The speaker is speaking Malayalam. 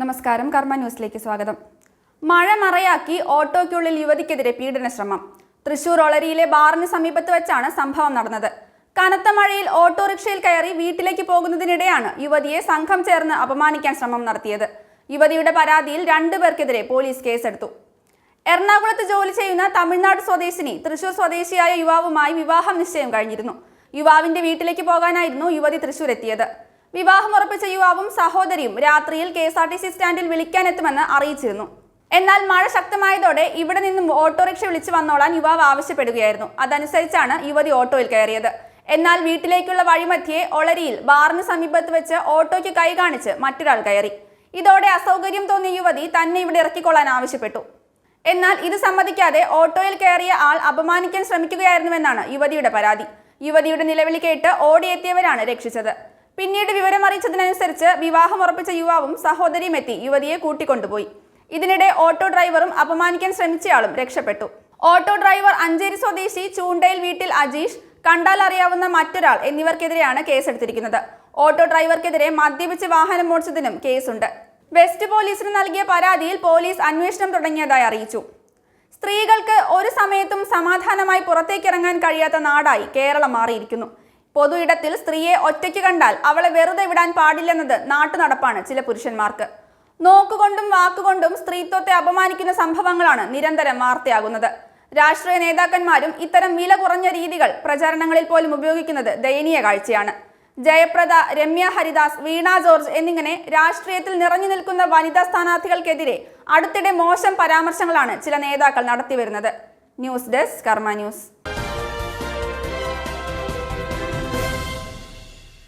നമസ്കാരം കർമ്മ ന്യൂസിലേക്ക് സ്വാഗതം. മഴ മറയാക്കി ഓട്ടോയ്ക്കുള്ളിൽ യുവതിക്കെതിരെ പീഡന ശ്രമം തൃശൂർ ഒളരിയിലെ ബാറിന് സമീപത്ത് വെച്ചാണ് സംഭവം നടന്നത്. കനത്ത മഴയിൽ ഓട്ടോറിക്ഷയിൽ കയറി വീട്ടിലേക്ക് പോകുന്നതിനിടെയാണ് യുവതിയെ സംഘം ചേർന്ന് അപമാനിക്കാൻ ശ്രമം നടത്തിയത്. യുവതിയുടെ പരാതിയിൽ രണ്ടുപേർക്കെതിരെ പോലീസ് കേസെടുത്തു. എറണാകുളത്ത് ജോലി ചെയ്യുന്ന തമിഴ്നാട് സ്വദേശിനി തൃശൂർ സ്വദേശിയായ യുവാവുമായി വിവാഹം നിശ്ചയം കഴിഞ്ഞിരുന്നു. യുവാവിന്റെ വീട്ടിലേക്ക് പോകാനായിരുന്നു യുവതി തൃശൂർ എത്തിയത് വിവാഹം ഉറപ്പിച്ച യുവാവും സഹോദരിയും രാത്രിയിൽ K S R T C സ്റ്റാൻഡിൽ വിളിക്കാനെത്തുമെന്ന് അറിയിച്ചിരുന്നു. എന്നാൽ മഴ ശക്തമായതോടെ ഇവിടെ നിന്നും ഓട്ടോറിക്ഷ വിളിച്ചു വന്നോളാൻ യുവാവ് ആവശ്യപ്പെടുകയായിരുന്നു. അതനുസരിച്ചാണ് യുവതി ഓട്ടോയിൽ കയറിയത്. എന്നാൽ വീട്ടിലേക്കുള്ള വഴിമധ്യേ ഒളരിയിൽ ബാറിന് സമീപത്ത് വെച്ച് ഓട്ടോയ്ക്ക് കൈ കാണിച്ച് മറ്റൊരാൾ കയറി. ഇതോടെ അസൗകര്യം തോന്നിയ യുവതി തന്നെ ഇവിടെ ഇറക്കിക്കൊള്ളാൻ ആവശ്യപ്പെട്ടു. എന്നാൽ ഇത് സമ്മതിക്കാതെ ഓട്ടോയിൽ കയറിയ ആൾ അപമാനിക്കാൻ ശ്രമിക്കുകയായിരുന്നുവെന്നാണ് യുവതിയുടെ പരാതി. യുവതിയുടെ നിലവിളി കേട്ട് ഓടിയെത്തിയവരാണ് രക്ഷിച്ചത്. പിന്നീട് വിവരം അറിയിച്ചതിനനുസരിച്ച് വിവാഹം ഉറപ്പിച്ച യുവാവും സഹോദരിയും എത്തി യുവതിയെ കൂട്ടിക്കൊണ്ടുപോയി. ഇതിനിടെ ഓട്ടോ ഡ്രൈവറും അപമാനിക്കാൻ ശ്രമിച്ചയാളും രക്ഷപ്പെട്ടു. ഓട്ടോ ഡ്രൈവർ അഞ്ചേരി സ്വദേശി ചൂണ്ടയിൽ വീട്ടിൽ അജീഷ് കണ്ടാൽ അറിയാവുന്ന മറ്റൊരാൾ എന്നിവർക്കെതിരെയാണ് കേസെടുത്തിരിക്കുന്നത്. ഓട്ടോ ഡ്രൈവർക്കെതിരെ മദ്യപിച്ച് വാഹനം ഓടിച്ചതിനും കേസുണ്ട്. വെസ്റ്റ് പോലീസിന് നൽകിയ പരാതിയിൽ പോലീസ് അന്വേഷണം തുടങ്ങിയതായി അറിയിച്ചു. സ്ത്രീകൾക്ക് ഒരു സമയത്തും സമാധാനമായി പുറത്തേക്കിറങ്ങാൻ കഴിയാത്ത നാടായി കേരളം മാറിയിരിക്കുന്നു. പൊതു ഇടത്തിൽ സ്ത്രീയെ ഒറ്റയ്ക്ക് കണ്ടാൽ അവളെ വെറുതെ വിടാൻ പാടില്ലെന്നത് നാട്ടു നടപ്പാണ് ചില പുരുഷന്മാർക്ക്. നോക്കുകൊണ്ടും വാക്കുകൊണ്ടും സ്ത്രീത്വത്തെ അപമാനിക്കുന്ന സംഭവങ്ങളാണ് നിരന്തരം വാർത്തയാകുന്നത്. രാഷ്ട്രീയ നേതാക്കന്മാരും ഇത്തരം വില കുറഞ്ഞ രീതികൾ പ്രചാരണങ്ങളിൽ പോലും ഉപയോഗിക്കുന്നത് ദയനീയ കാഴ്ചയാണ്. ജയപ്രദ രമ്യ ഹരിദാസ് വീണ ജോർജ് എന്നിങ്ങനെ രാഷ്ട്രീയത്തിൽ നിറഞ്ഞു നിൽക്കുന്ന വനിതാ സ്ഥാനാർത്ഥികൾക്കെതിരെ അടുത്തിടെ മോശം പരാമർശങ്ങളാണ് ചില നേതാക്കൾ നടത്തിവരുന്നത്. News desk Karma news.